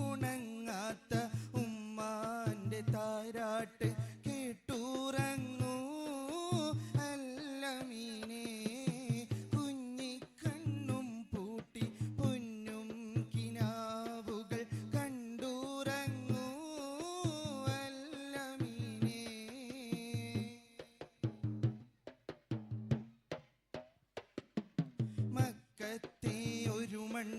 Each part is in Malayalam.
ഉണങ്ങാത്ത ഉമ്മാന്റെ താരാട്ട് കേട്ടുറങ്ങൂ. അല്ലമീനെ കുഞ്ഞിക്കണ്ണും പൂട്ടി പൊന്നും കിനാവുകൾ കണ്ടുറങ്ങൂ. അല്ലമീനെ. മക്കത്തെ ഒരു മൺ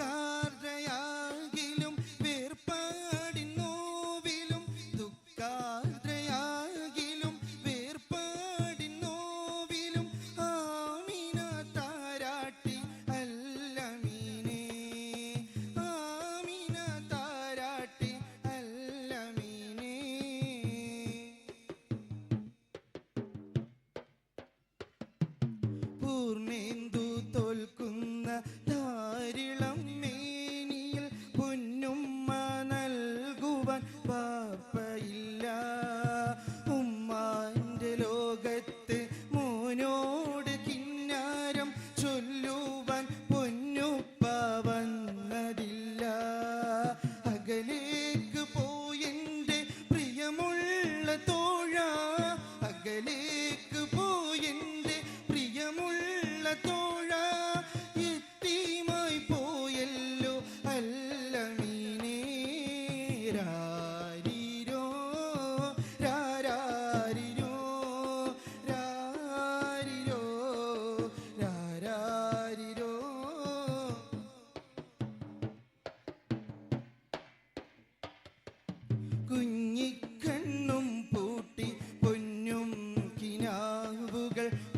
ദുഃഖാർദ്രയാകിലും വേർപാടിൻ നോവിലും ദുഃഖാർദ്രയാകിലും വേർപാടിൻ താരാട്ടി അല്ലമീനെ ആമിന താരാട്ടി അല്ലമീനെ. പൂർണേന്ദ്ര dile. gonna